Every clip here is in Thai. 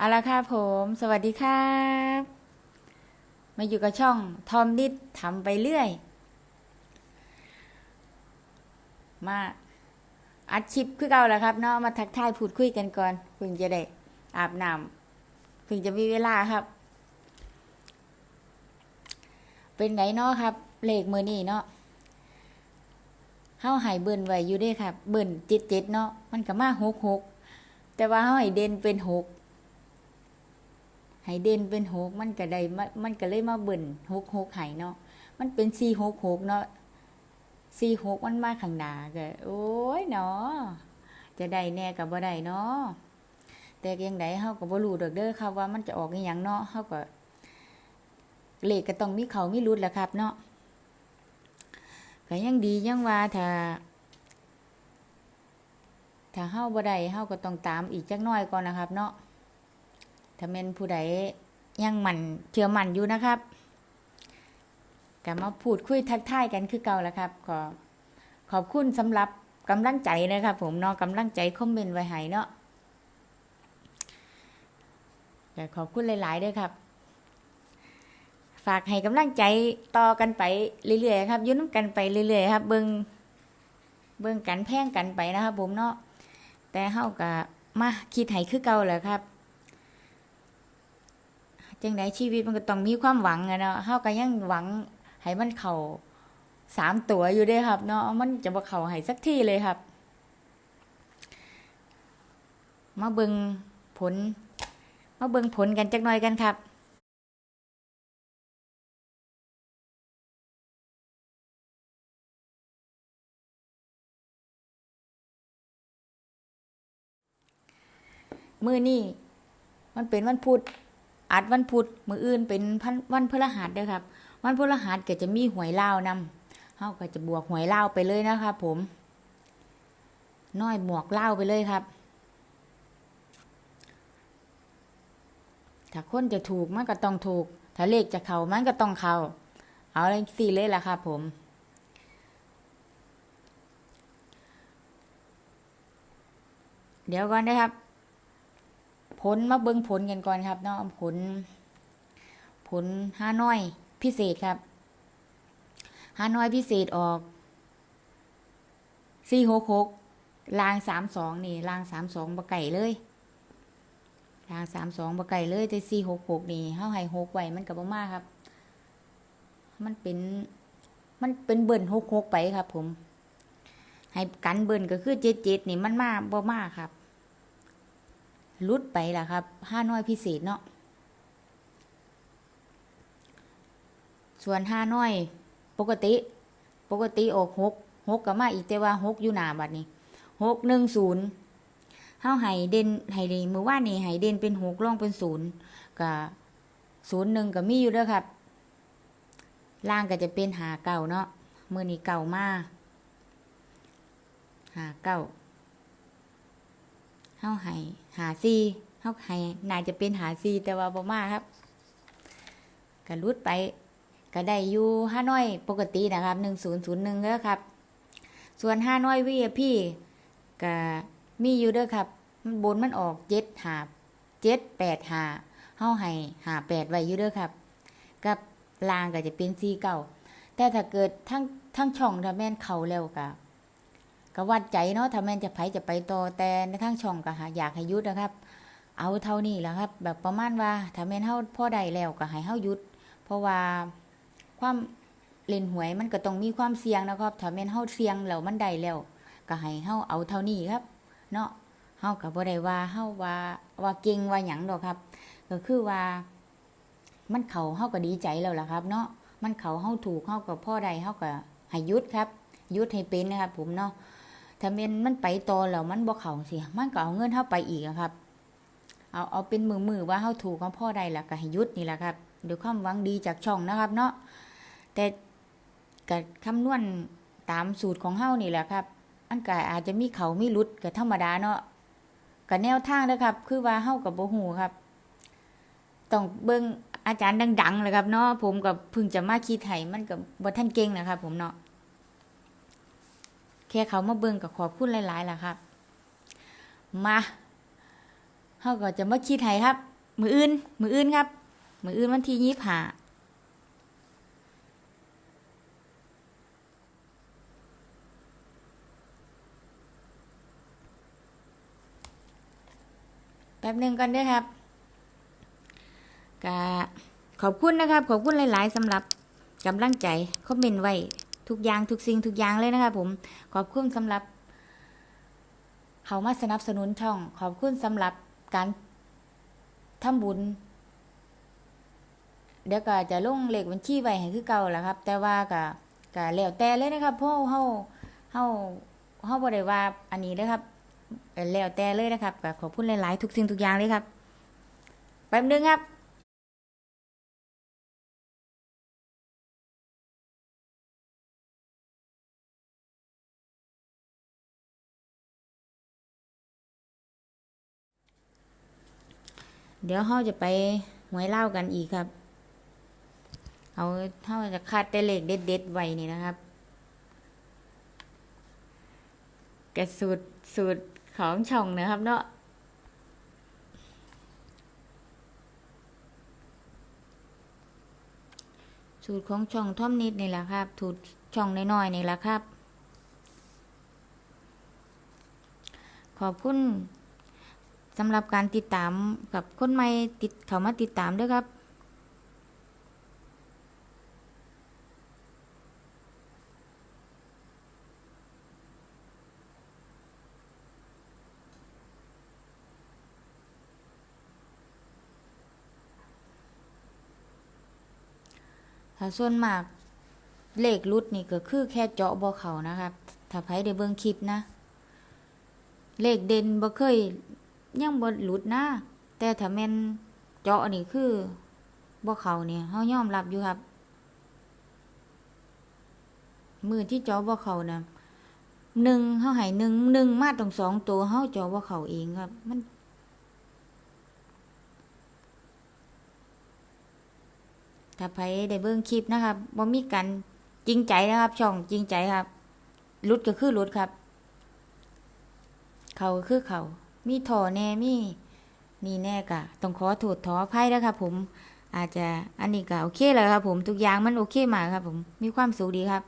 เอาละค่ะผม สวัสดีครับ มาอยู่กับช่องทอมนิดทำไปเรื่อย มาอัดคลิปคือเก่าแล้วครับเนาะมาทักทายพูดคุยกันก่อนเพิ่งจะได้อาบน้ำเพิ่งจะมีเวลาครับ เป็นไงเนาะครับ เลขมือนี่เนาะเฮาหายเบิ่นไว้อยู่ด้ครับ เบิ่นเจ็ดเจ็ดเนาะมันก็มาหกหกแต่ว่าเฮาให้เด่นเป็นหก ให้เด่นเป็นหกมันก็ได้มามันก็เลยมาเบิ่นหกหกให้เนาะมันเป็นสี่หกหกเนาะสี่หกมันมาข้างหน้าก็โอ้ยเนาะจะได้แน่กับบ่ได้เนาะแต่ยังไดเฮาก็บ่รู้ดอกเด้อครับว่ามันจะออกอีหยังเนาะเฮาก็เลขก็ต้องมีเขามีรุดแหละครับ เนาะก็ยังดียังว่าถ้าถ้าเฮาบ่ได้เฮาก็ต้องตามอีกจักหน้อยก่อนนะครับ เนาะ ถ้าแม่นผู้ใดยังมันเชื่อมั่นอยู่นะครับก็มาพูดคุยทักทายกันคือเก่าแล้วครับ ขอขอบคุณสำหรับกำลังใจนะครับ ผมเนาะกำลังใจคอมเมนต์ไว้ให้เนาะก็ขอบคุณหลายๆด้วยครับ ฝากให้กำลังใจต่อกันไปเรื่อยๆครับยุ่นกันไปเรื่อยๆครับ เบิงเบิงกันแพ่งกันไปนะครับ ผมเนาะแต่เฮาก็มาคิดให้คือเก่าแหละครับ จังไดชีวิตมันก็ต้องมีความหวังอะเนาะเฮาก็ยังหวังให้มันเข้าสามตัวอยู่เด้ครับ เนาะมันจะบ่เข้าให้สักทีเลยครับ มาเบิงผล มาเบิงผลกันจักหน่อยกันครับมือนี่มันเป็นวันพุธ อัดวันพุธมืออื่นเป็นพันวันพฤหัสเด้อครับ วันพฤหัสก็จะมีหวยเล่าวนำเฮาก็จะบวกหวยเล่าไปเลยนะครับผม น้อยบวกเล่าไปเลยครับ ถ้าคนจะถูกมันก็ต้องถูก ถ้าเลขจะเข้ามันก็ต้องเข้าเอาเลยสี่เลยล่ะครับผมเดี๋ยวก่อนนะครับ ผลมาเบิ้งผลกันก่อนครับเนาะผล ผลห้าน้อยพิเศษครับห้าน้อยพิเศษออกสี่หกหกลางสามสองนี่ลางสามสองบะไก่เลยลางสามสองบะไก่เลยแต่สี่หกหกนี่เฮาให้หกไว้มันกับบ่มาครับ มันเป็นมันเป็นเบิ่นหกหกไปครับ ผม ให้กันเบิ่นก็คือเจ็ดเจ็ดนี่มันมาบ่มาครับ ลุดไปล่ะครับห้าน้อยพิเศษเนาะส่วนห้าน้อย ปกติ ปกติออกหกหกก็มาอีกแต่ว่าหกอยู่หนาบัดนี้หกหนึ่งศูนย์เฮาให้เด่นให้เด่นมือว่านี่ให้เด่นเป็นหกล่องเป็นศูนย์กับศูนย์หนึ่งก็มีอยู่เด้อครับ ล่างก็จะเป็นหาเก่าเนาะมือนี้เก่ามาหาเก่า เฮาให้หาซีเฮาให้น่าจะเป็นหาซีแต่ว่าบ่มาครับก็รุดไปก็ได้อยู่ห้าน้อยปกตินะครับหนึ่งศูนย์ศูนย์หนึ่งเด้อครับ ส่วนห้าน้อยวีพี่ก็มีอยู่เด้อครับ มันบนมันออกเจ็ดหาเจ็ดแปดหาเฮาให้หาแปดไว้อยู่เด้อครับ กับลางก็จะเป็นซีเก่าแต่ถ้าเกิดทั้งทั้งช่องถ้าแม่นเขาแล้วก็ ก็วัดใจเนาะถ้าแม่นจะไปจะไปต่อแต่ในทางช่องก็หาอยากให้ยุดนะครับ เอาเท่านี้แหละครับ แบบประมาณว่าถ้าแม่นเฮาพ่อใดแล้วก็ให้เฮายุด เพราะว่าความเล่นหวยมันก็ต้องมีความเสี่ยงนะครับถ้าแม่นเฮาเสี่ยงแล้วมันได้แล้ว ก็ให้เฮาเอาเท่านี้ครับ เนาะเฮาก็บ่ได้ว่าเฮาว่าว่าเก่งว่าหยังดอกครับ ก็คือว่า มันเขาเฮาก็ดีใจแล้วล่ะครับ เนาะมันเขาเฮาถูกเฮาก็พ่อใดเฮาก็ให้ยุดครับยุดให้เป็นนะครับ ผมเนาะ ถ้าเมนมันไปต่อแล้วมันบ่เขาสิมันก็เอาเงินเฮาไปอีกอะครับ เอาเอาเป็นมือมือว่าเฮาถูกของพ่อใดล้วก็ให้ยุดนี่แหละครับด้วยความหวังดีจากช่องนะครับ เนาะแต่ก็คำนวณตามสูตรของเฮานี่แหละครับอันก็อาจจะมีเขามีหลุดก็ธรรมดาเนาะก็แนวทางนะครับ คือว่าเฮากับโบ่ฮู้ครับต้องเบิ่งอาจารย์ดังๆเลยครับเนาะผมกับพิ่งจะมาคิดให้มันก็บ่ทันเก่งนะครับ ผมเนาะ แค่เขามาเบิ่งกับขอบคุณหลายๆล่ะครับ มาเขาก็จะมาคิดให้ครับ มืออื่น มืออื่นครับ มืออื่นวันที่ยี่ห้าแป๊บหนึ่งก่อนด้วยครับก็ขอบคุณนะครับ ขอบคุณหลาย ๆสำหรับกำลังใจคอมเมนต์ไว้ ทุกอย่างทุกสิ่งทุกอย่างเลยนะครับผมขอบคุณสำหรับ เขามาสนับสนุนช่อง ขอบคุณสำหรับการทำบุญ เดี๋ยวก็จะลงเลขบัญชีไว้ให้คือเก่าแหละครับ แต่ว่าก็ก็แล้วแต่เลยนะครับเพราะเฮาเฮาเฮาบ่ได้ว่าอันนี้เลยครับเอ่อแล้วแต่เลยนะครับก็ขอบคุณหลายๆ ทุกสิ่งทุกอย่างเลยครับแป๊บนึงครับ เดี๋ยวเราจะไปหวยเล่ากันอีกครับ เอาเท่าจะคัดแต่เลขเด็ดๆไว้นี่นะครับกระสูตรสูตรของช่องนะครับเนาะสูตรของช่องท่อมนิดนี่แหละครับสูตรช่องน้อยๆนี่แหละครับ ขอบคุณ สำหรับการติดตามกับคนใหม่ติดเขามาติดตามด้วยครับถ้าส่วนมากเลขรุดนี่ก็คือแค่เจาะบ่เขานะครับ ถ้าไผได้เบิ่งคลิปนะ เลขเด่นบ่เคย ยังบ่หลุดนะแต่ถ้าแม่นเจาะนี่คือบ่เขาเนี่ยเฮายอมรับอยู่ครับ มือที่เจาะบ่เขานะหนึ่งเฮาให้หนึ่งหนึ่งมาตรงสองตัวเฮาเจาะบ่เขาเองครับ มันถ้าไผได้เบิ่งคลิปนะครับบ่มีกันจริงใจนะครับ ช่องจริงใจครับหลุดก็คือหลุดครับ เขาก็คือเขา มีถอแน่มีนี่แน่กะต้องขอโทษขออภัยนะครับผม อาจจะอันนี้ก็โอเคแล้วครับผมทุกอย่างมันโอเคมากครับผมมีความสุขดีครับ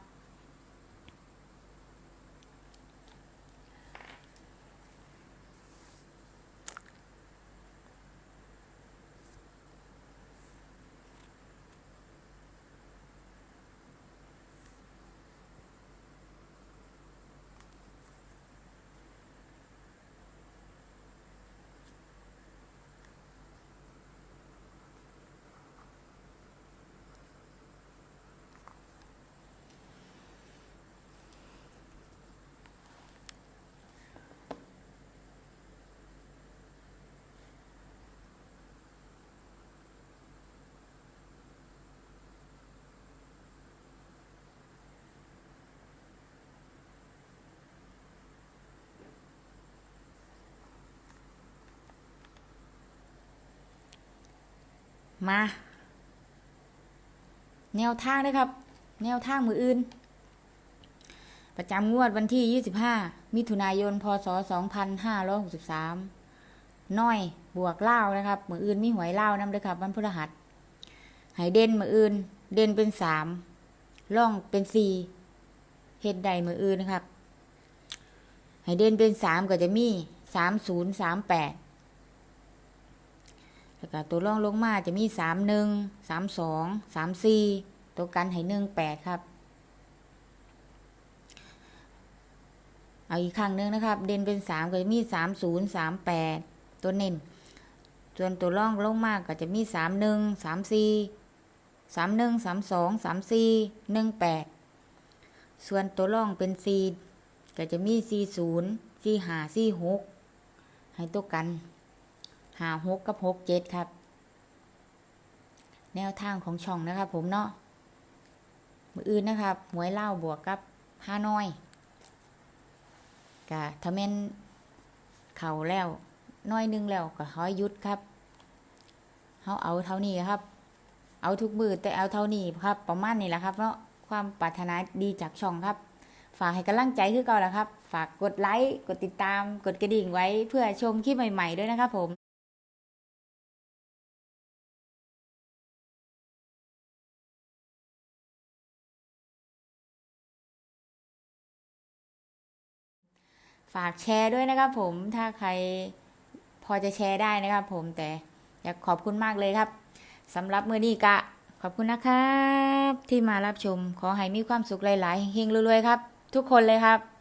มา แนวทางนะครับ แนวทางมืออื่น ประจำงวดวันที่ 25 มิถุนายน พศ 2563 น้อยบวกเล่านะครับ มืออื่นมีหวยเล่านำด้วยครับวันพฤหัสให้เด่นมืออื่น เด่นเป็นสามล่องเป็นสี่เฮ็ดใดมืออื่นนะครับให้เด่นเป็นสามก็จะมีสามศูนย์สามแปด แล้วก็ตัวร่องลงมาจะมีสามหนึ่งสามสองสามสี่ตัวกันให้หนึ่งแปดครับ เอาอีกครั้งหนึ่งนะครับ เด่นเป็นสามก็จะมีสามศูนย์สามแปดตัวเน้นส่วนตัวร่องลงมากก็จะมีสามหนึ่งสามสี่สามหนึ่งสามสองสามสี่หนึ่งแปดส่วนตัวร่องเป็นสี่ก็จะมีสี่ศูนย์สี่ห้าสี่หกให้ตัวกัน หาหกกับหกเจ็ดครับ แนวทางของช่องนะครับผมเนาะมืออื่นนะครับหวยเล่าบวกกับห้าน้อยกะถ้าแม่นเข่าแล้วน้อยหนึงแล้วก็ขอหยุดครับเขาเอาเท่านี้ครับ เอาทุกมือแต่เอาเท่านี้ครับ ประมาณนี้แหละครับเนาะความปรารถนาดีจากช่องครับ ฝากให้กำลังใจคือเก่าแล้วครับ ฝากกดไลค์ กดติดตาม กดกระดิ่งไว้เพื่อชมคลิปใหม่ ๆ ด้วยนะครับผม ฝากแชร์ด้วยนะครับผมถ้าใครพอจะแชร์ได้นะครับผมแต่อยากขอบคุณมากเลยครับสำหรับมือนี้กะ ขอบคุณนะครับ ที่มารับชมขอให้มีความสุขหลาย ๆ เฮงๆรวยๆครับ ทุกคนเลยครับ